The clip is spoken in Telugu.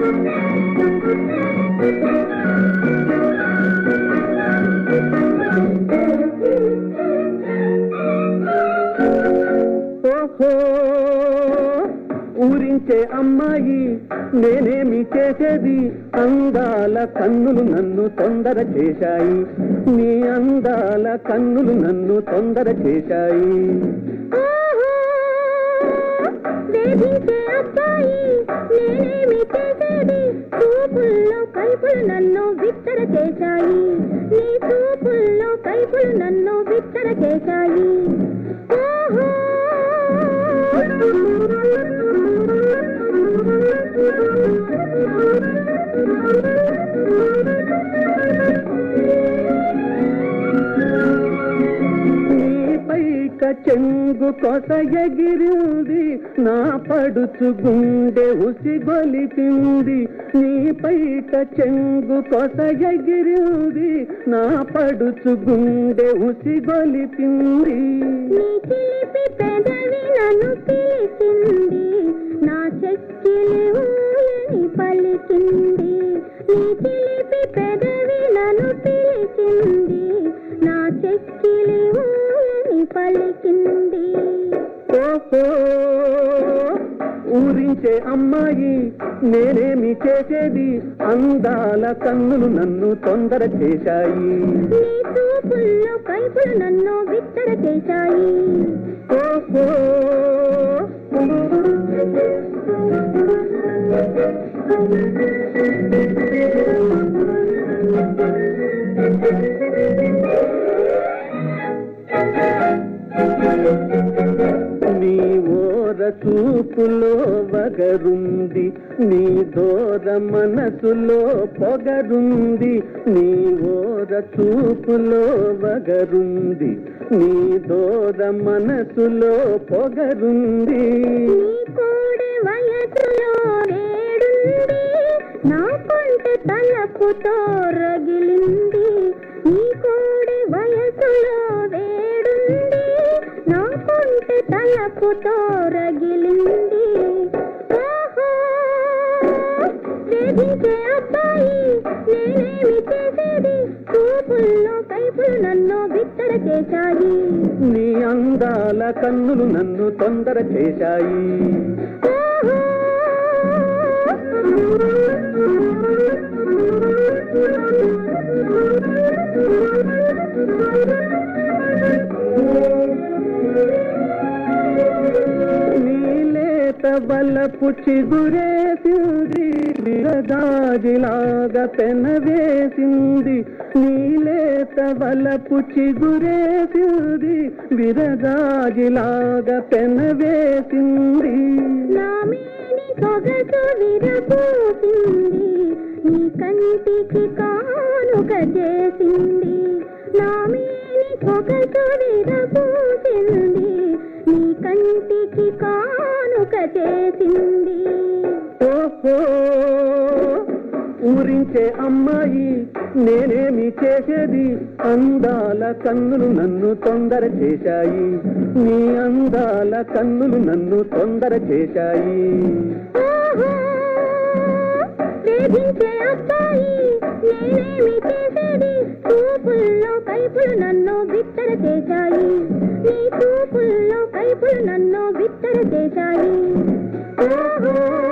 ఓహో ఊరించే అమ్మాయి నేనేమి చేసేది? అందాల కన్నులు నన్ను తొందర చేశాయి. నీ అందాల కన్నులు నన్ను తొందర చేశాయి. వేధించే అబ్బాయి చూపుల్లో కైపులు నన్ను విత్తర చేశాయి. నీ చూపుల్లో కైపులు నన్ను విత్తర చేశాయి. ఓహో! చెంగు కొట ఎగిరింది. నా పడుచు గుండె ఉసిగొలిపింది నీ నీపైక చెంగు కొట ఎగిరింది. నా పడుచు గుండె ఉసిగొలిపింది నా చెక్కిలి పలికింది. పలికింది ఓహో ఊరించే అమ్మాయి నేనేమి చేసేది? అందాల కన్నులు నన్ను తొందర చేశాయి. చూపుల్లో కైపులు నన్ను విత్తర చేశాయి. ఓహో నీ చూపులో వగరుంది నీ దోర మనసులో పొగరుంది నీ ఓర చూపులో వగరుంది నీ దోర మనసులో పొగరుంది. నా కొంట తలపుతో రగిలింది. తలపుతో రగిలింది వేధించే అబ్బాయి నేనేమి చేసేది? చూపుల్లో కైపులు నన్ను బిత్తర చేశాయి. నీ అందాల కన్నులు నన్ను తొందర చేశాయి. నీలేత బలపు చిగురేసింది విరగాజిలాగా పెనవేసింది. నీలేత బలపు చిగురేసింది విరగాజిలాగా పెనవేసింది. నామేని సొగసు విరబూసింది నీ కంటికి కానుక చేసింది. నామేని సొగసు విరబూసింది ఊరించే అమ్మాయి నేనేమి చేసేది? అందాల కన్నులు నన్ను తొందర చేశాయి. నీ అందాల కన్నులు నన్ను తొందర చేశాయి. నేనేమి చేసేది? చూపుల్లో కైపులు నన్ను బిత్తర చేశాయి. నీ చూపుల్లో కైపులు నన్ను బిత్తర చేశాయి. ఓహో